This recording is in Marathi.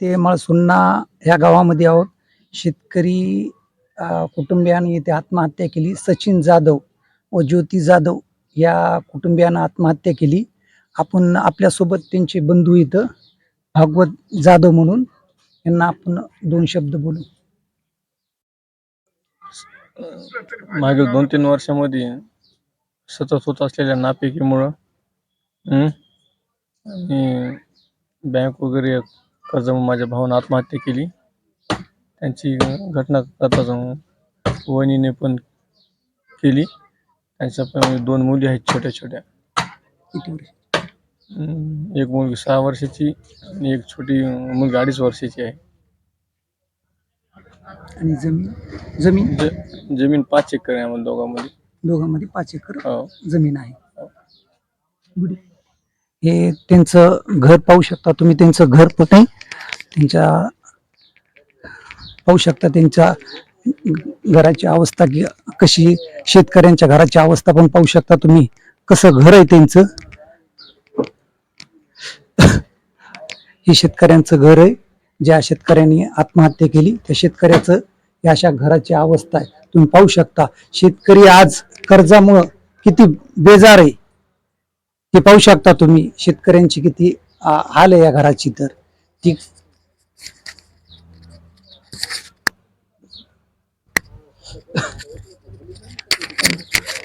ते मळसुन्ना ह्या गावामध्ये आहोत. शेतकरी कुटुंबियांनी कुटुंबियाने इथे आत्महत्या केली. सचिन जाधव व ज्योती जाधव या कुटुंबियानं आत्महत्या केली. आपण आपल्यासोबत त्यांचे बंधू इथं भागवत जाधव म्हणून. यांना आपण दोन शब्द बोलू. मागील दोन तीन वर्षामध्ये सतत होत असलेल्या नापिकीमुळं आणि बँक वगैरे कर्ज माझ्या भावानं आत्महत्या केली. त्यांची घटना करता वहिनीने पण केली. त्यांच्या पण दोन मुली आहेत छोट्या छोट्या. किती वर्ष? हं, एक मुलगी सहा वर्षाची आणि एक छोटी मुलगी अडीच वर्षाची आहे. आणि जमीन? जमीन? ज जमीन पाच एकर आहे आम्हाला दोघांमध्ये. दोघांमध्ये पाच एकर हो. जमीन आहे. गुढी. हे त्यांचं घर पाहू शकता. तुम्ही त्यांचं घर कुठे? त्यांच्या पाहू शकता. त्यांच्या घराची अवस्था की कशी? शेतकऱ्यांच्या घराची अवस्था पण पाहू शकता तुम्ही. कसं घर आहे त्यांचं? हे शेतकऱ्यांचं घर आहे. ज्या शेतकऱ्यांनी आत्महत्या केली त्या शेतकऱ्याचं या अशा घराची अवस्था आहे. तुम्ही पाहू शकता. शेतकरी आज कर्जामुळं किती बेजार आहे. ते पाहू शकता तुम्ही शेतकऱ्यांची किती हाल आहे या घराची तर. ती